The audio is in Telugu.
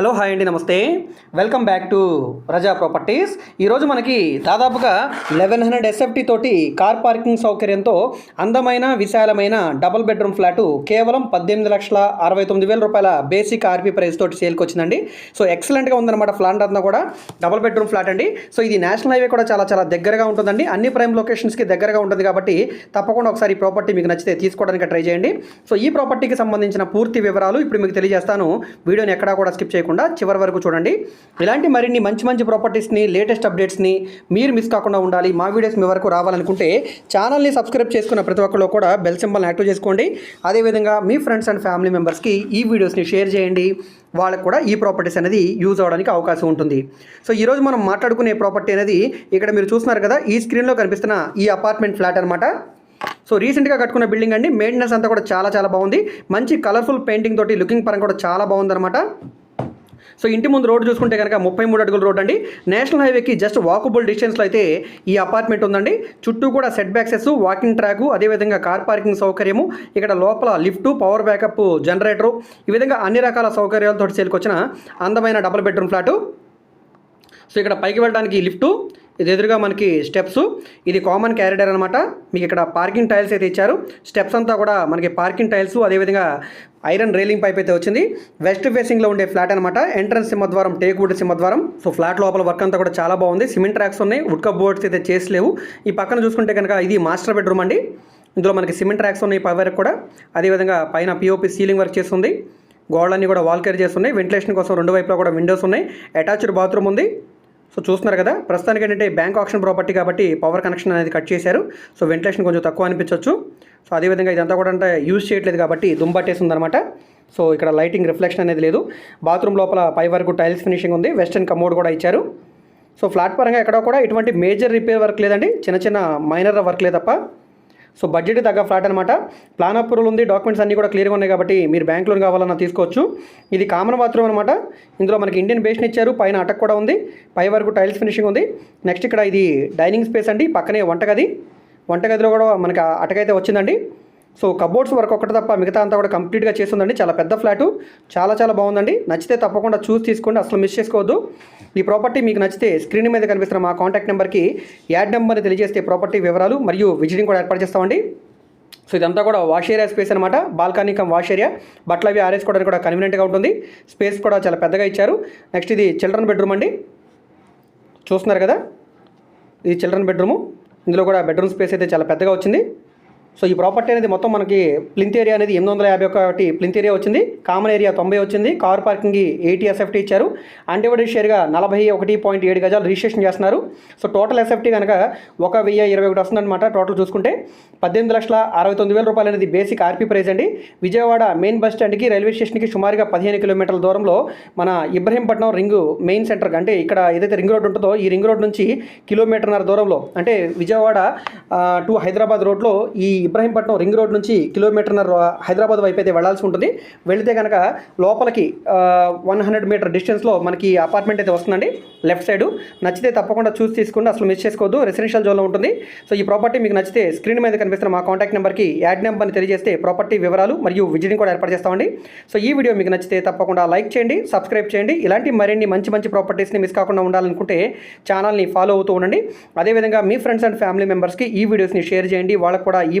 హలో హాయ్ అండి నమస్తే. Welcome back to Raza properties ఈరోజు మనకి దాదాపుగా లెవెన్ హండ్రెడ్ ఎస్ఎఫ్టీ తోటి కార్ పార్కింగ్ సౌకర్యంతో అందమైన విశాలమైన డబుల్ బెడ్రూమ్ ఫ్లాటు కేవలం పద్దెనిమిది లక్షల అరవై తొమ్మిది వేల రూపాయల బేసిక్ ఆర్పీ ప్రైస్ తోటి సేల్కి వచ్చిందండి. సో ఎక్సలెంట్గా ఉందన్నమాట ఫ్లాట్ అంతా కూడా. డబుల్ బెడ్రూమ్ ఫ్లాట్ అండి. సో ఇది నేషనల్ హైవే కూడా చాలా చాలా దగ్గరగా ఉంటుందండి. అన్ని ప్రైమ్ లొకేషన్స్కి దగ్గరగా ఉంటుంది కాబట్టి తప్పకుండా ఒకసారి ఈ ప్రాపర్టీ మీకు నచ్చితే తీసుకోవడానికి ట్రై చేయండి. సో ఈ ప్రాపర్టీకి సంబంధించిన పూర్తి వివరాలు ఇప్పుడు మీకు తెలియజేస్తాను. వీడియోని ఎక్కడా కూడా స్కిప్ చేయకుండా చివరి వరకు చూడండి. ఇలాంటి మరిన్ని మంచి మంచి ప్రాపర్టీస్ని లేటెస్ట్ అప్డేట్స్ని మీరు మిస్ కాకుండా ఉండాలి. మా వీడియోస్ మీ వరకు రావాలనుకుంటే ఛానల్ని సబ్స్క్రైబ్ చేసుకున్న ప్రతి ఒక్కరు కూడా బెల్ సింబల్ని యాక్టివ్ చేసుకోండి. అదేవిధంగా మీ ఫ్రెండ్స్ అండ్ ఫ్యామిలీ మెంబర్స్కి ఈ వీడియోస్ని షేర్ చేయండి. వాళ్ళకు కూడా ఈ ప్రాపర్టీస్ అనేది యూజ్ అవడానికి అవకాశం ఉంటుంది. సో ఈరోజు మనం మాట్లాడుకునే ప్రాపర్టీ అనేది ఇక్కడ మీరు చూస్తున్నారు కదా ఈ స్క్రీన్లో కనిపిస్తున్న ఈ అపార్ట్మెంట్ ఫ్లాట్ అనమాట సో రీసెంట్గా కట్టుకున్న బిల్డింగ్ అండి. మెయింటెనెన్స్ అంతా కూడా చాలా చాలా బాగుంది. మంచి కలర్ఫుల్ పెయింటింగ్ తోటి లుకింగ్ పరంగా కూడా చాలా బాగుందన్నమాట. సో ఇంటి ముందు రోడ్డు చూసుకుంటే కనుక ముప్పై మూడు అడుగుల రోడ్ అండి. నేషనల్ హైవేకి జస్ట్ వాకబుల్ డిస్టెన్స్లో అయితే ఈ అపార్ట్మెంట్ ఉందండి. చుట్టూ కూడా సెట్ బ్యాక్సెస్ వాకింగ్ ట్రాక్ అదేవిధంగా కార్ పార్కింగ్ సౌకర్యము ఇక్కడ లోపల లిఫ్ట్ పవర్ బ్యాకప్ జనరేటరు ఈ విధంగా అన్ని రకాల సౌకర్యాలతో సేల్కొచ్చిన అందమైన డబుల్ బెడ్రూమ్ ఫ్లాటు. సో ఇక్కడ పైకి వెళ్ళడానికి లిఫ్టు ఇది ఎదురుగా మనకి స్టెప్స్. ఇది కామన్ క్యారిడర్ అనమాట. మీకు ఇక్కడ పార్కింగ్ టైల్స్ అయితే ఇచ్చారు. స్టెప్స్ అంతా కూడా మనకి పార్కింగ్ టైల్స్ అదేవిధంగా ఐరన్ రైలింగ్ పైప్ అయితే వచ్చింది. వెస్ట్ ఫేసింగ్లో ఉండే ఫ్లాట్ అనమాట. ఎంట్రన్స్ సింహద్వారం టేక్వుడ్ సింహద్వారం. సో ఫ్లాట్ లోపల వర్క్ అంతా కూడా చాలా బాగుంది. సిమెంట్ ట్రాక్స్ ఉన్నాయి. వుడ్ కప్ బోర్డ్స్ అయితే చేసలేవు ఈ పక్కన చూసుకుంటే కనుక ఇది మాస్టర్ బెడ్రూమ్ అండి. ఇందులో మనకి సిమెంట్ ట్రాక్స్ ఉన్నాయి పై వరకు కూడా. అదేవిధంగా పైన పిఓపి సీలింగ్ వర్క్ చేస్తుంది. గోడలన్నీ కూడా వాల్ కేర్ చేస్తున్నాయి. వెంటిలేషన్ కోసం రెండు వైపులా కూడా విండోస్ ఉన్నాయి. అటాచ్డ్ బాత్రూమ్ ఉంది. సో చూస్తున్నారు కదా ప్రస్తుతానికి ఏంటంటే బ్యాంక్ ఆప్షన్ ప్రాపర్టీ కాబట్టి పవర్ కనెక్షన్ అనేది కట్ చేశారు. సో వెంటిలేషన్ కొంచెం తక్కువ అనిపించవచ్చు సో అదేవిధంగా ఇదంతా కూడా అంటే యూజ్ చేయట్లేదు కాబట్టి దుంబట్టేసి అనమాట సో ఇక్కడ లైటింగ్ రిఫ్లెక్షన్ అనేది లేదు. బాత్రూమ్ లోపల పై వరకు టైల్స్ ఫినిషింగ్ ఉంది. వెస్టర్న్ కమోడ్ కూడా ఇచ్చారు. సో ఫ్లాట్ పరంగా ఎక్కడ కూడా ఇటువంటి మేజర్ రిపేర్ వర్క్ లేదండి. చిన్న చిన్న మైనర్ వర్క్ తప్ప. సో బడ్జెట్ తగ్గ ఫ్లాట్ అనమాట ప్లాన్ అప్రూవల్ ఉంది డాక్యుమెంట్స్ అన్నీ కూడా క్లియర్గా ఉన్నాయి కాబట్టి మీరు బ్యాంక్ లోన్ కావాలన్నా తీసుకోవచ్చు. ఇది కామన్ బాత్రూమ్ అనమాట ఇందులో మనకి ఇండియన్ బేషన్ ఇచ్చారు పైన అటక్ కూడా ఉంది పై వరకు టైల్స్ ఫినిషింగ్ ఉంది. నెక్స్ట్ ఇక్కడ ఇది డైనింగ్ స్పేస్ అండి పక్కనే వంటగది. వంటగదిలో కూడా మనకి అటకైతే వచ్చిందండి. సో కబోర్డ్స్ వరకు ఒకటి తప్ప మిగతా అంతా కూడా కంప్లీట్గా చేస్తుందండి. చాలా పెద్ద ఫ్లాటు. చాలా చాలా బాగుందండి. నచ్చితే తప్పకుండా చూసి తీసుకోండి. అసలు మిస్ చేసుకోవద్దు. ఈ ప్రాపర్టీ మీకు నచ్చితే స్క్రీన్ మీద కనిపిస్తున్న మా కాంటాక్ట్ నెంబర్కి యాడ్ నెంబర్ని తెలియజేస్తే ప్రాపర్టీ వివరాలు మరియు విజిటింగ్ కూడా ఏర్పాటు చేస్తామండి. సో ఇదంతా కూడా వాష్ ఏరియా స్పేస్ అనమాట బాల్కనీ కమ్ వాష్ ఏరియా. బట్టలు అవి ఆరేసుకోవడానికి కూడా కన్వీనియంట్గా ఉంటుంది. స్పేస్ కూడా చాలా పెద్దగా ఇచ్చారు. నెక్స్ట్ ఇది చిల్డ్రన్ బెడ్రూమ్ అండి. చూస్తున్నారు కదా? ఇది చిల్డ్రన్ బెడ్రూము. ఇందులో కూడా బెడ్రూమ్ స్పేస్ అయితే చాలా పెద్దగా వచ్చింది. సో ఈ ప్రాపర్టీ అనేది మొత్తం మనకి ప్లింత్ ఏరియా అనేది ఎనిమిది వందల యాభై ఒకటి ప్లింత్ ఏరియా వచ్చింది. కామన్ ఏరియా తొంభై వచ్చింది. కార్ పార్కింగ్ ఎయిటీ ఎస్ఎఫ్టీ ఇచ్చారు. అన్డివైడెడ్ షేర్గా నలభై ఒకటి పాయింట్ ఏడు గజాలు రిజిస్ట్రేషన్ చేస్తున్నారు. సో టోటల్ ఎస్ఎఫ్టీ కనుక ఒక వెయ్యి ఇరవై ఒకటి వస్తుందన్నమాట టోటల్ చూసుకుంటే. పద్దెనిమిది లక్షల అరవై తొమ్మిది వేల రూపాయలు అనేది బేసిక్ ఆర్పీ ప్రైస్ అండి. విజయవాడ మెయిన్ బస్ స్టాండ్కి రైల్వే స్టేషన్కి సుమారుగా పదిహేను కిలోమీటర్ల దూరంలో మన ఇబ్రహీంపట్నం రింగ్ మెయిన్ సెంటర్ అంటే ఇక్కడ ఏదైతే రింగ్ రోడ్ ఉంటుందో ఈ రింగ్ రోడ్ నుంచి కిలోమీటర్న్నర దూరంలో అంటే విజయవాడ టు హైదరాబాద్ రోడ్లో ఈ ఇబ్రహీంపట్నం రింగ్ రోడ్ నుంచి కిలోమీటర్న్నర హైదరాబాద్ వైపు అయితే వెళ్ళాల్సి ఉంటుంది. వెళితే కనుక లోపలికి వన్ హండ్రెడ్ మీటర్ డిస్టెన్స్లో మనకి అపార్ట్మెంట్ అయితే వస్తుందండి. Left side. నచ్చితే తప్పకుండా చూసి తీసుకోండి. అసలు మిస్ చేసుకోవద్దు. రెసిడెన్షియల్ జోన్లో ఉంటుంది. సో ఈ ప్రాపర్టీ మీకు నచ్చితే స్క్రీన్ మీద కనిపిస్తున్న మా కాంటాక్ట్ నెంబర్కి యాడ్ నెంబర్ని తెలియజేస్తే ప్రాపర్టీ వివరాలు మరియు విజిటింగ్ కూడా ఏర్పాటు చేస్తామండి. సో ఈ వీడియో మీకు నచ్చితే తప్పకుండా లైక్ చేయండి సబ్స్క్రైబ్ చేయండి. ఇలాంటి మరిన్ని మంచి మంచి ప్రాపర్టీస్ని మిస్ కాకుండా ఉండాలనుకుంటే ఛానల్ని ఫాలో అవుతూ ఉండండి. అదేవిధంగా మీ ఫ్రెండ్స్ అండ్ ఫ్యామిలీ మెంబర్స్కి ఈ వీడియోస్ని షేర్ చేయండి. వాళ్ళకు కూడా ఈ